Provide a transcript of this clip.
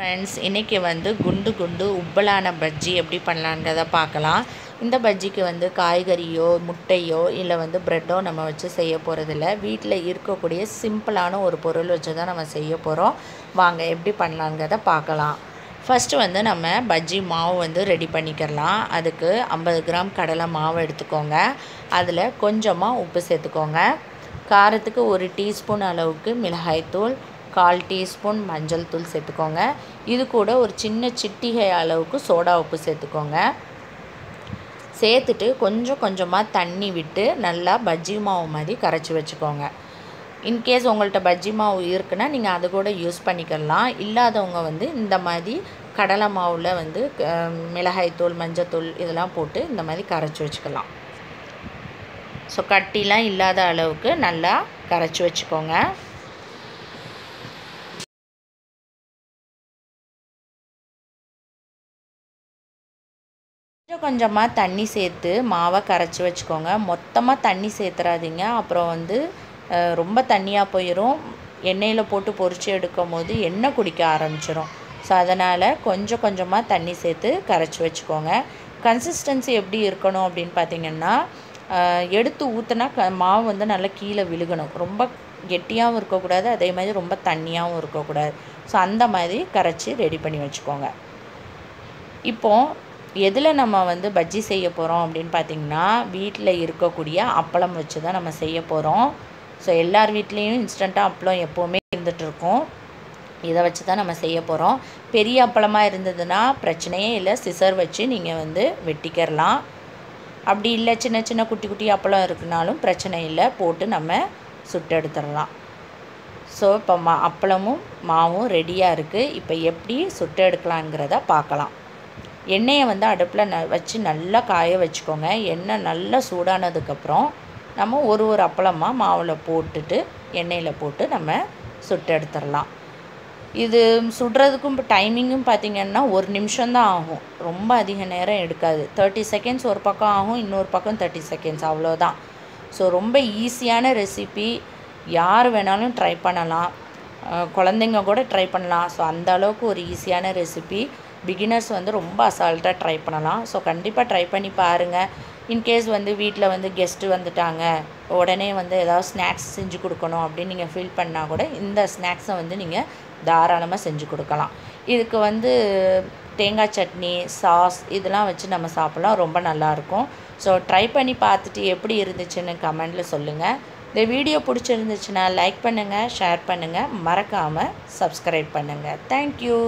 Friends இன்றைக்கி வந்து குண்டு குண்டு உப்பலான பஜ்ஜி எப்படி பண்ணலான்றதை பார்க்கலாம். இந்த பஜ்ஜிக்கு வந்து காய்கறியோ முட்டையோ இல்லை வந்து ப்ரெட்டோ நம்ம வச்சு செய்ய போகிறதில்ல வீட்டில் இருக்கக்கூடிய சிம்பிளான ஒரு பொருள் வச்சு தான் நம்ம செய்ய போகிறோம் வாங்க எப்படி பண்ணலாங்கிறத பார்க்கலாம். ஃபஸ்ட்டு வந்து நம்ம பஜ்ஜி மாவு வந்து ரெடி பண்ணிக்கிறலாம். அதுக்கு ஐம்பது கிராம் கடலை மாவு எடுத்துக்கோங்க. அதில் கொஞ்சமாக உப்பு சேர்த்துக்கோங்க. காரத்துக்கு ஒரு டீஸ்பூன் அளவுக்கு மிளகாய்த்தூள் கால் டீஸ்பூன் மஞ்சள் தூள் சேர்த்துக்கோங்க. இது கூட ஒரு சின்ன சிட்டிகை அளவுக்கு சோடா உப்பு சேர்த்துக்கோங்க. சேர்த்துட்டு கொஞ்சம் கொஞ்சமாக தண்ணி விட்டு நல்லா பஜ்ஜி மாவு மாதிரி கரைச்சி வச்சுக்கோங்க. இன்கேஸ் உங்கள்கிட்ட பஜ்ஜி மாவு இருக்குன்னா நீங்கள் அது கூட யூஸ் பண்ணிக்கலாம். இல்லாதவங்க வந்து இந்த மாதிரி கடலை மாவில் வந்து மிளகாய்த்தூள் மஞ்சத்தூள் இதெல்லாம் போட்டு இந்த மாதிரி கரைச்சி வச்சுக்கலாம். ஸோ கட்டிலாம் இல்லாத அளவுக்கு நல்லா கரைச்சி வச்சுக்கோங்க. கொஞ்சம் கொஞ்சமாக தண்ணி சேர்த்து மாவை கரைச்சி வச்சுக்கோங்க. மொத்தமாக தண்ணி சேர்த்துறாதீங்க. அப்புறம் வந்து ரொம்ப தண்ணியாக போயிடும் எண்ணெயில் போட்டு பொரித்து எடுக்கும் போது எண்ணெய் குடிக்க ஆரம்பிச்சிடும் ஸோ அதனால் கொஞ்சம் கொஞ்சமாக தண்ணி சேர்த்து கரைச்சி வச்சுக்கோங்க. கன்சிஸ்டன்சி எப்படி இருக்கணும் அப்படின்னு பார்த்தீங்கன்னா எடுத்து ஊற்றுனா க மாவு வந்து நல்லா கீழே விழுகணும். ரொம்ப கெட்டியாகவும் இருக்கக்கூடாது. அதே மாதிரி ரொம்ப தண்ணியாகவும் இருக்கக்கூடாது. ஸோ அந்த மாதிரி கரைச்சி ரெடி பண்ணி வச்சுக்கோங்க. இப்போது எதில் நம்ம வந்து பஜ்ஜி செய்ய போகிறோம் அப்படின்னு பார்த்திங்கன்னா வீட்டில் இருக்கக்கூடிய அப்பளம் வச்சு தான் நம்ம செய்ய போகிறோம் ஸோ எல்லார் வீட்லேயும் இன்ஸ்டண்ட்டாக அப்பளம் எப்போவுமே இருந்துகிட்ருக்கும் இதை வச்சு தான் நம்ம செய்ய போகிறோம் பெரிய அப்பளமாக இருந்ததுன்னா பிரச்சனையே இல்லை. சிசர் வச்சு நீங்கள் வந்து வெட்டிக்கிறலாம் அப்படி இல்லை சின்ன சின்ன குட்டி குட்டி அப்பளம் இருக்குனாலும் பிரச்சனை இல்லை. போட்டு நம்ம சுட்டெடுத்துடலாம் ஸோ இப்போ மா அப்பளமும் மாவும் ரெடியாக இருக்குது இப்போ எப்படி சுட்டு எடுக்கலாங்கிறத பார்க்கலாம் எண்ணெயை வந்து அடுப்பில் ந வச்சு நல்லா காய வச்சுக்கோங்க. எண்ணெய் நல்லா சூடானதுக்கப்புறம் நம்ம ஒரு ஒரு அப்பளமாக மாவில் போட்டுட்டு எண்ணெயில் போட்டு நம்ம சுட்டு எடுத்துடலாம். இது சுடுறதுக்கும் இப்போ டைமிங்கும் பார்த்திங்கன்னா ஒரு நிமிஷம்தான் ஆகும். ரொம்ப அதிக நேரம் எடுக்காது. தேர்ட்டி செகண்ட்ஸ் ஒரு பக்கம் ஆகும் இன்னொரு பக்கம் தேர்ட்டி செகண்ட்ஸ் அவ்வளோதான். ஸோ ரொம்ப ஈஸியான ரெசிபி யார் வேணாலும் ட்ரை பண்ணலாம். குழந்தைங்க கூட ட்ரை பண்ணலாம். ஸோ அந்த அளவுக்கு ஒரு ஈஸியான ரெசிபி பிகினர்ஸ் வந்து ரொம்ப அசால்ட்டாக ட்ரை பண்ணலாம். ஸோ கண்டிப்பாக ட்ரை பண்ணி பாருங்கள் இன்கேஸ் வந்து வீட்டில் வந்து கெஸ்ட்டு வந்துட்டாங்க உடனே வந்து ஏதாவது ஸ்நாக்ஸ் செஞ்சு கொடுக்கணும் அப்படின்னு நீங்கள் ஃபீல் பண்ணால் கூட இந்த ஸ்நாக்ஸை வந்து நீங்கள் தாராளமாக செஞ்சு கொடுக்கலாம். இதுக்கு வந்து தேங்காய் சட்னி சாஸ் இதெல்லாம் வச்சு நம்ம சாப்பிட்லாம். ரொம்ப நல்லாயிருக்கும் ஸோ ட்ரை பண்ணி பார்த்துட்டு எப்படி இருந்துச்சுன்னு கமெண்டில் சொல்லுங்கள் இந்த வீடியோ பிடிச்சிருந்துச்சுன்னா லைக் பண்ணுங்கள் ஷேர் பண்ணுங்கள் மறக்காமல் சப்ஸ்கிரைப் பண்ணுங்கள் தேங்க்யூ